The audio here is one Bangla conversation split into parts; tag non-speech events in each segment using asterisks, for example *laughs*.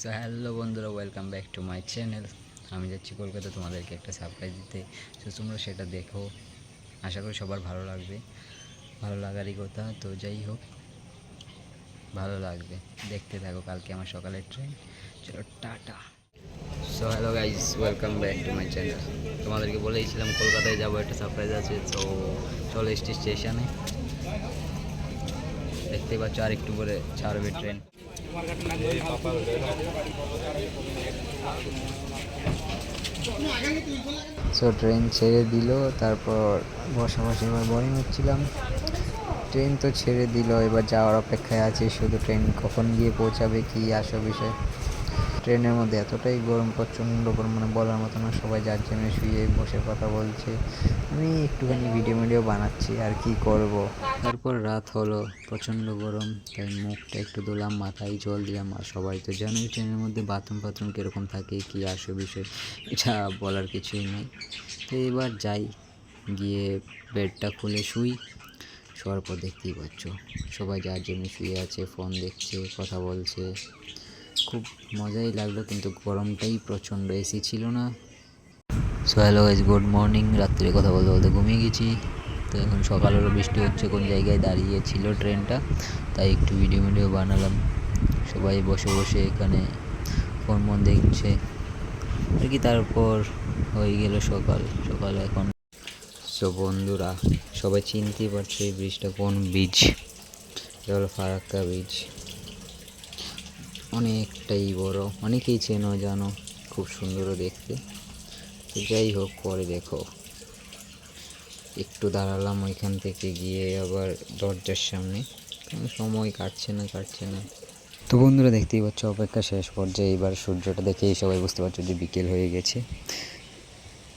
সো হ্যালো বন্ধুরা welcome back to my channel আমি যাচ্ছি কলকাতা তোমাদেরকে একটা সারপ্রাইজ দিতে। সো তোমরা সেটা দেখো। আশা করি সবার ভালো লাগবে। ভালো লাগারই কথা। তো যাই হোক, ভালো লাগবে। দেখতে থাকো কালকে আমার সকালের ট্রেন চলো, tata. So hello guys welcome back to my channel তোমাদেরকে বলেইছিলাম কলকাতায় যাব, একটা সারপ্রাইজ আছে। তো চলো স্টেশনে দেখতেই পাচ্ছ আর একটু পরে ছাড়বে ট্রেন সো ট্রেন ছেড়ে দিল, তারপর বসে বসে এবার বোরিং হচ্ছিলাম। ট্রেন তো ছেড়ে দিল, এবার যাওয়ার অপেক্ষায় আছে, শুধু ট্রেন কখন গিয়ে পৌঁছাবে, কি আসো বিষয়। ট্রেনের মধ্যে এতটাই গরম, প্রচণ্ড গরম মানে বলার মতো না, সবাই যার জন্য শুয়ে বসে কথা বলছে। আমি একটুখানি ভিডিও ভিডিও বানাচ্ছি, আর কি করব? তারপর রাত হলো, প্রচণ্ড গরম, তাই মুখটা একটু ধুলাম, মাথায় জল দিলাম, আর সবাই তো জানোই ট্রেনের মধ্যে বাথরুম ফাথরুম কীরকম থাকে, কী আসে বিষয়, এটা বলার কিছুই নেই। তো এবার যাই, গিয়ে বেডটা খুলে শুই, শোয়ার পর দেখতেই পাচ্ছ, সবাই যার জন্য শুয়ে আছে ফোন দেখছে, কথা বলছে। খুব মজাই লাগল, কিন্তু গরমটাই প্রচণ্ড এসি ছিল না। So hello guys good morning রাত্রে কথা বলতে বলতে ঘুমিয়ে গেছি। তো এখন সকাল হলো, বৃষ্টি হচ্ছে, কোন জায়গায় দাঁড়িয়ে ছিল ট্রেনটা, তাই একটু ভিডিও ভিডিও বানালাম। সবাই বসে বসে এখানে ফোন মন দেখছে। আর কি তারপর হয়ে গেল সকাল সকাল এখন। সো বন্ধুরা, সবাই চিনতেই পারছে এই ব্রিজটা কোন বীজ এটা হলো ফারাক্কা বীজ অনেকটাই বড়। অনেকেই চেনো, জানো, খুব সুন্দরও দেখতে। তো যাই হোক, পরে দেখো। একটু দাঁড়ালাম ওইখান থেকে গিয়ে আবার দরজার সামনে। সময় কাটছে না কাটছে না। তো বন্ধুরা দেখতেই পাচ্ছ, অপেক্ষা শেষ পর্যায়ে এবার সূর্যটা দেখেই সবাই বুঝতে পারছ যে বিকেল হয়ে গেছে।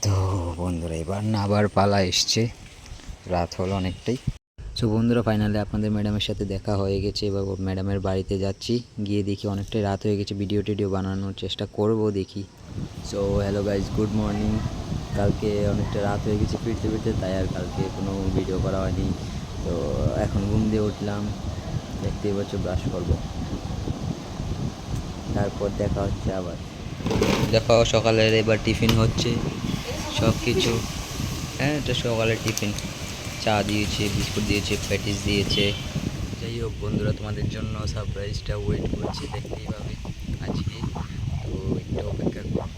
তো বন্ধুরা, এবার না আবার পালা এসছে। রাত হলো অনেকটাই। সো বন্ধুরা ফাইনালি আপনাদের ম্যাডামের সাথে দেখা হয়ে গেছে। এবার ম্যাডামের বাড়িতে যাচ্ছি। গিয়ে দেখি অনেকটাই রাত হয়ে গেছে। ভিডিও টিডিও বানানোর চেষ্টা করব, দেখি। So hello guys good morning কালকে অনেকটা রাত হয়ে গেছে ফিরতে ফিরতে, তাই আর কালকে কোনো ভিডিও করা হয়নি। তো, এখন ঘুম দিয়ে উঠলাম। দেখতেই পাচ্ছ ব্রাশ করব। তারপর দেখা হচ্ছে আবার। দেখো, সকালের এবার টিফিন হচ্ছে। সব কিছু হ্যাঁ এটা সকালের টিফিন চা দিয়েছে, বিস্কুট দিয়েছে, প্যাটিস দিয়েছে। যাই হোক বন্ধুরা, তোমাদের জন্য সারপ্রাইজটা ওয়েট করছে, দেখতেই পাবে আজকে। তো একটু অপেক্ষা করো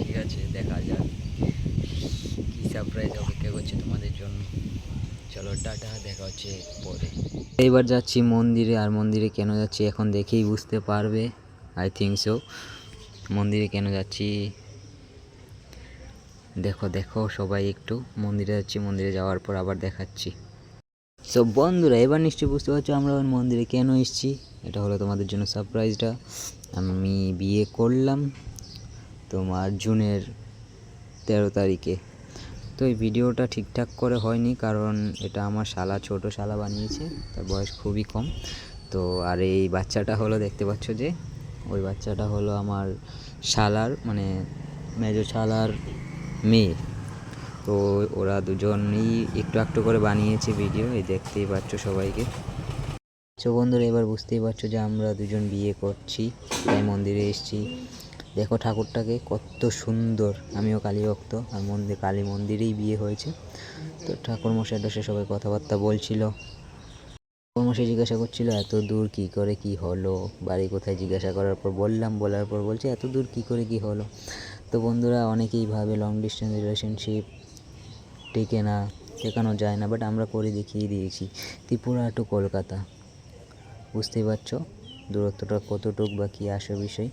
ঠিক আছে, দেখা যাক কী সারপ্রাইজ অপেক্ষা করছে তোমাদের জন্য। চলো, টাটা, দেখা হচ্ছে পরে। এইবার যাচ্ছি মন্দিরে, আর মন্দিরে কেন যাচ্ছি এখন দেখেই বুঝতে পারবে আই থিঙ্ক সো মন্দিরে কেন যাচ্ছি? দেখো দেখো সবাই একটু। মন্দিরে যাচ্ছি, মন্দিরে যাওয়ার পর আবার দেখাচ্ছি। সো বন্ধুরা, এবার নিশ্চয়ই বুঝতে পারছ আমরা ওই মন্দিরে কেন এসেছি। এটা হলো তোমাদের জন্য সারপ্রাইজটা আমি বিয়ে করলাম তোমার জুনের তেরো তারিখে। তো এই ভিডিওটা ঠিকঠাক করে হয়নি, কারণ এটা আমার শালা, ছোট শালা বানিয়েছে, তার বয়স খুবই কম। তো, আর এই বাচ্চাটা হলো, দেখতে পাচ্ছ যে, ওই বাচ্চাটা হলো আমার শালার মানে মেজো শালার মেয়ে। তো ওরা দুজনই একটু একটু করে বানিয়েছে ভিডিও এই দেখতেই পাচ্ছ সবাইকে। তো বন্ধুরা, এবার বুঝতেই পারছ যে আমরা দুজন বিয়ে করছি, তাই মন্দিরে এসেছি। দেখো ঠাকুরটাকে কত সুন্দর, আমিও কালী ভক্ত আর মন্দির কালী মন্দিরেই বিয়ে হয়েছে। তো ঠাকুর মশাই টসে সবাই কথাবার্তা বলছিল। ঠাকুর মশাই জিজ্ঞাসা করছিল, এত দূর কি করে কি হলো? বাড়ি কোথায় জিজ্ঞাসা করার পর বললাম, বলার পর বলছে, এত দূর কি করে কি হলো? তো বন্ধুরা, অনেকেই ভাবে লং ডিস্টেন্স রিলেশনশিপ টেকে না, টেকানো যায় না বাট আমরা করে দেখিয়ে দিয়েছি। ত্রিপুরা টু কলকাতা। বুঝতেই পারছ দূরত্বটা কতটুক বা কী আসে বিষয়?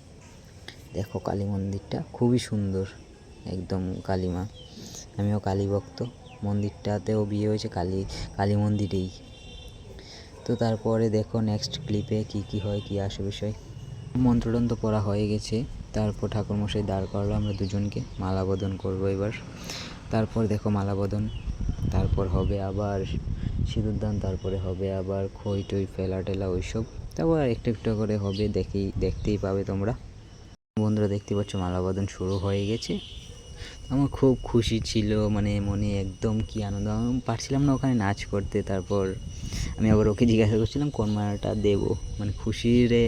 দেখো কালী মন্দিরটা খুবই সুন্দর, একদম কালীমা। আমিও কালী ভক্ত, মন্দিরটাতেও বিয়ে হয়েছে কালী কালী মন্দিরেই। তো তারপরে দেখো নেক্সট ক্লিপে কি কি হয়, কি আসে বিষয়? মন্ত্রদন্ত পড়া হয়ে গেছে। তারপর ঠাকুরমশাই দাঁড় করালো, আমরা দুজনকে মালা বদন করব এবার। তারপর দেখো মালা বদন তারপর হবে আবার সিঁদুরদান, তারপরে হবে আবার খই টই, ফেলা টেলা ওইসব। তারপর একটু একটু করে হবে, দেখেই, দেখতেই পাবে তোমরা। বন্ধুরা, দেখতে পাচ্ছ মালা বদন শুরু হয়ে গেছে। আমার খুব খুশি ছিল মানে মনে একদম কি আনন্দ। আমি পারছিলাম না ওখানে নাচ করতে, তারপর আমি আবার ওকে জিজ্ঞাসা করছিলাম, কোন মালাটা দেবো? মানে খুশিরে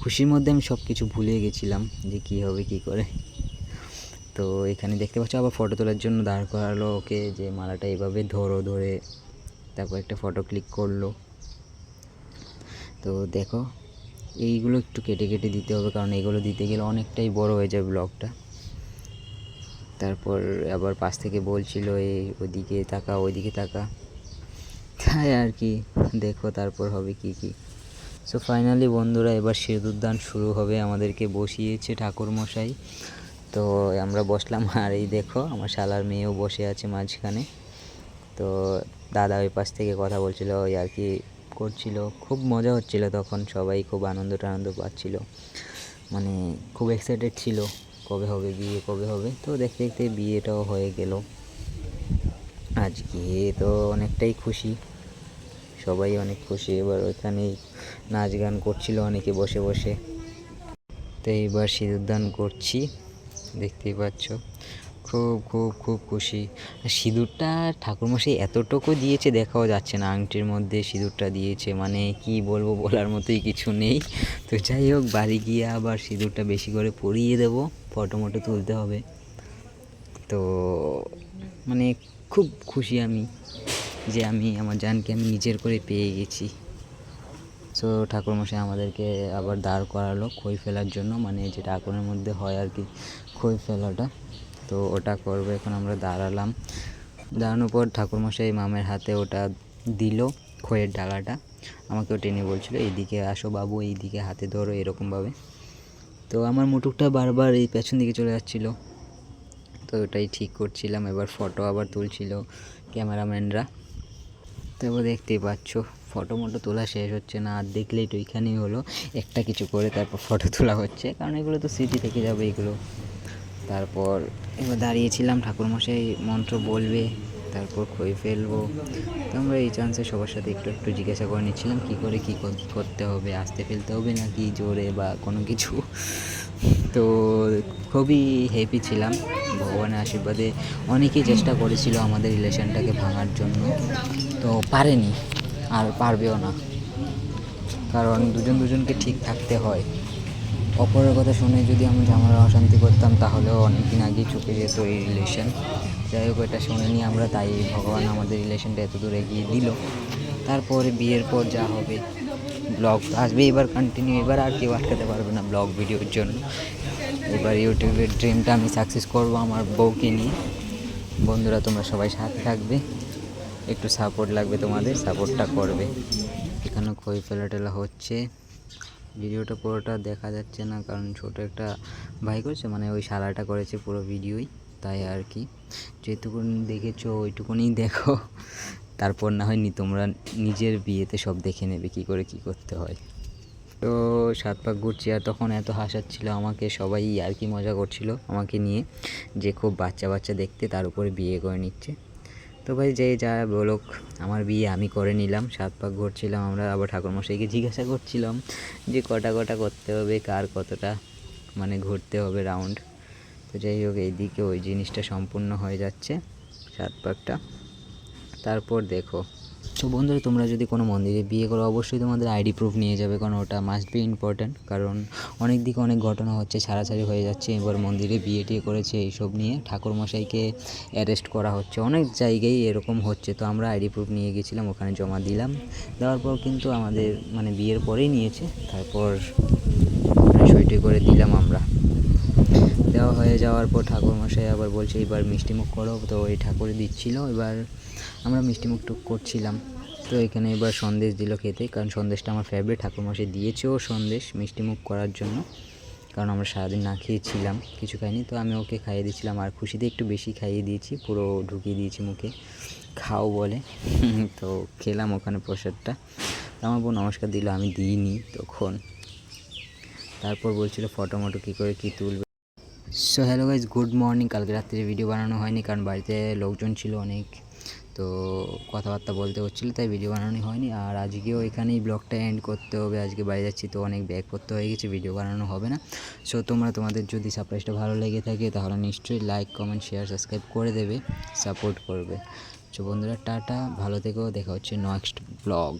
খুশির মধ্যে আমি সব কিছু ভুলে গেছিলাম যে কী হবে, কী করে। তো এখানে দেখতে পাচ্ছ, আবার ফটো তোলার জন্য দাঁড় করালো ওকে যে মালাটা এভাবে ধরো, ধরে তারপর একটা ফটো ক্লিক করল। তো দেখো, এইগুলো একটু কেটে কেটে দিতে হবে, কারণ এগুলো দিতে গেলে অনেকটাই বড় হয়ে যাবে ব্লগটা তারপর আবার পাশ থেকে বলছিল, এই ওদিকে তাকা, ওইদিকে তাকা। তাই আর কি, দেখো তারপর হবে কি কি। সো ফাইনালি বন্ধুরা, এবার সিঁদুরদান শুরু হবে আমাদেরকে বসিয়েছে ঠাকুর মশাই তো আমরা বসলাম, আর এই দেখো আমার শালার মেয়েও বসে আছে মাঝখানে। তো দাদা ওই পাশ থেকে কথা বলছিল, ওই আর কি করছিল। খুব মজা হচ্ছিল তখন, সবাই খুব আনন্দ টানন্দ পাচ্ছিল। মানে খুব এক্সাইটেড ছিল। কবে হবে বিয়ে, কবে হবে? তো দেখতে দেখতে বিয়েটাও হয়ে গেল। আজকে তো অনেকটাই খুশি। সবাই অনেক খুশি। এবার ওইখানে নাচ গান করছিল অনেকে বসে বসে। তো এইবার সিঁদুরদান করছি। দেখতেই পাচ্ছ। খুব খুব খুব খুশি। সিঁদুরটা ঠাকুরমশাই এতটুকু দিয়েছে, দেখাও যাচ্ছে না আংটির মধ্যে সিঁদুরটা দিয়েছে। মানে কি বলব বলার মতোই কিছু নেই। তো যাই হোক, বাড়ি গিয়ে আবার সিঁদুরটা বেশি করে পরিয়ে দেবো ফটো মটো তুলতে হবে। তো মানে খুব খুশি আমি যে আমি, আমার জানকে আমি নিজের করে পেয়ে গেছি। সো ঠাকুরমশাই আমাদেরকে আবার দাঁড় করালো খই ফেলার জন্য। মানে যেটা আগুনের মধ্যে হয় আর কি, খই ফেলাটা। তো ওটা করব, এখন আমরা দাঁড়ালাম। দাঁড়ানোর পর ঠাকুরমশাই মামের হাতে ওটা দিল খইয়ের ডালাটা। আমাকেও টেনে বলছিল, এইদিকে আসো বাবু, এইদিকে হাতে ধরো এরকমভাবে। তো আমার মুটুকটা বারবার এই পেছন দিকে চলে যাচ্ছিল। তো ওটাই ঠিক করছিলাম, এবার ফটো আবার তুলছিল ক্যামেরাম্যানরা। তো এবার দেখতেই পাচ্ছ, ফটো মটো তোলা শেষ হচ্ছে না, আর দেখলেই তো ওইখানেই হলো। একটা কিছু করে তারপর ফটো তোলা হচ্ছে, কারণ এগুলো তো স্মৃতি থেকে যাবে এগুলো। তারপর এবার দাঁড়িয়েছিলাম, ঠাকুরমশাই মন্ত্র বলবে, তারপর খই ফেলব। তো আমরা এই চান্সে সবার সাথে একটু একটু জিজ্ঞাসা করে নিচ্ছিলাম, কী করে, কী করতে হবে, আস্তে ফেলতে হবে নাকি জোরে বা কোনো কিছু? *laughs* তো খুবই হ্যাপি ছিলাম, ভগবানের আশীর্বাদে অনেকেই চেষ্টা করেছিল আমাদের রিলেশনটাকে ভাঙার জন্য। তো পারেনি, আর পারবেও না, কারণ দুজন দুজনকে ঠিক থাকতে হয়। অপরের কথা শুনে যদি আমি ঝামেলা অশান্তি করতাম, তাহলেও অনেক দিন আগেই চুকে যেত এই রিলেশন যাই হোক, এটা শুনিনি আমরা তাই ভগবান আমাদের রিলেশনটা এত দূর এগিয়ে দিল। তারপরে বিয়ের পর যা হবে ব্লগ আসবে এবার কন্টিনিউ এবার আর কেউ আটকাতে পারবে না ব্লগ ভিডিওর জন্য। এবার ইউটিউবের ড্রিমটা আমি সাকসেস করব আমার বউকে নিয়ে। বন্ধুরা, তোমরা সবাই সাথে থাকবে। একটু সাপোর্ট লাগবে তোমাদের সাপোর্টটা করবে। এখানে খই ফেলা টেলা হচ্ছে। ভিডিওটা পুরোটা দেখা যাচ্ছে না, কারণ ছোট একটা ভাই করেছে মানে ওই শালাটা করেছে পুরো ভিডিওই, তাই আর কি। যেটুকুন দেখেছ ওইটুকুনি দেখো। তারপর না হয়নি তোমরা নিজের বিয়েতে সব দেখে নেবে, কি করে কি করতে হয়। তো সাত পাক ঘুরছি, আর তখন এত হাসাচ্ছিল আমাকে, সবাই আর কি মজা করছিল আমাকে নিয়ে, যে খুব বাচ্চা বাচ্চা দেখতে, তার উপরে বিয়ে করে নিচ্ছে। তো ভাই যে যা বলুক, আমার বিয়ে আমি করে নিলাম, সাত পাক ঘুরছিলাম আমরা, আবার ঠাকুরমশাইকে জিজ্ঞাসা করছিলাম যে কটা কটা করতে হবে, কার কতটা মানে ঘুরতে হবে রাউন্ড তো যাই হোক, এইদিকে ওই জিনিসটা সম্পূর্ণ হয়ে যাচ্ছে, সাত পাকটা। তারপর দেখো তো বন্ধুরা, তোমরা যদি কোনো মন্দিরে বিয়ে করো, অবশ্যই তোমাদের আইডি প্রুফ নিয়ে যাবে, কারণ ওটা মাস্ট বি ইম্পর্ট্যান্ট কারণ অনেক দিকে অনেক ঘটনা হচ্ছে, ছাড়াছাড়ি হয়ে যাচ্ছে, এবার মন্দিরে বিয়ে টিয়ে করেছে, এইসব নিয়ে ঠাকুরমশাইকে অ্যারেস্ট করা হচ্ছে। অনেক জায়গায় এরকম হচ্ছে, তো আমরা আইডি প্রুফ নিয়ে গেছিলাম, ওখানে জমা দিলাম, দেওয়ার পর কিন্তু আমাদের মানে বিয়ের পরেই নিয়েছে, তারপর সইটই করে দিলাম আমরা দেওয়া যাওয়ার পর ঠাকুরমশাই আবার বলছে এবার মিষ্টিমুখ করো। তো ওই ঠাকুরে দিচ্ছিল। এবার আমরা মিষ্টিমুখ টুক করছিলাম। তো এখানে এবার সন্দেশ দিল খেতে, কারণ সন্দেশটা আমার ফেভারিট ঠাকুরমশাই দিয়েছেও সন্দেশ মিষ্টিমুখ করার জন্য, কারণ আমরা সারাদিন না খেয়েছিলাম, কিছু খাইনি। তো আমি ওকে খাইয়ে দিয়েছিলাম, আর খুশিতে একটু বেশি খাইয়ে দিয়েছি, পুরো ঢুকিয়ে দিয়েছি মুখে। খাও বলে। *laughs* তো খেলাম ওখানে প্রসাদটা। আমার বউ নমস্কার দিল, আমি দিইনি তখন। তারপর বলছিল ফটো মটো কী করে কী তুলবে? So hello guys good morning কালকে রাত্রে ভিডিও বানানো হয়নি কারণ বাড়িতে লোকজন ছিল অনেক। তো কথাবার্তা বলতে হচ্ছিল, তাই ভিডিও বানানো হয়নি। আর আজকেও এখানেই ব্লগটা এন্ড করতে হবে। আজকে বাড়ি যাচ্ছি তো অনেক ব্যাগ করতে হয়ে গেছে ভিডিও বানানো হবে না। সো তোমরা তোমাদের যদি সারপ্রাইজটা ভালো লেগে থাকে, তাহলে নিশ্চয়ই লাইক কমেন্ট শেয়ার সাবস্ক্রাইব করে দেবে সাপোর্ট করবে। সো বন্ধুরা, টাটা, ভালো থেকেও দেখা হচ্ছে নেক্সট ব্লগ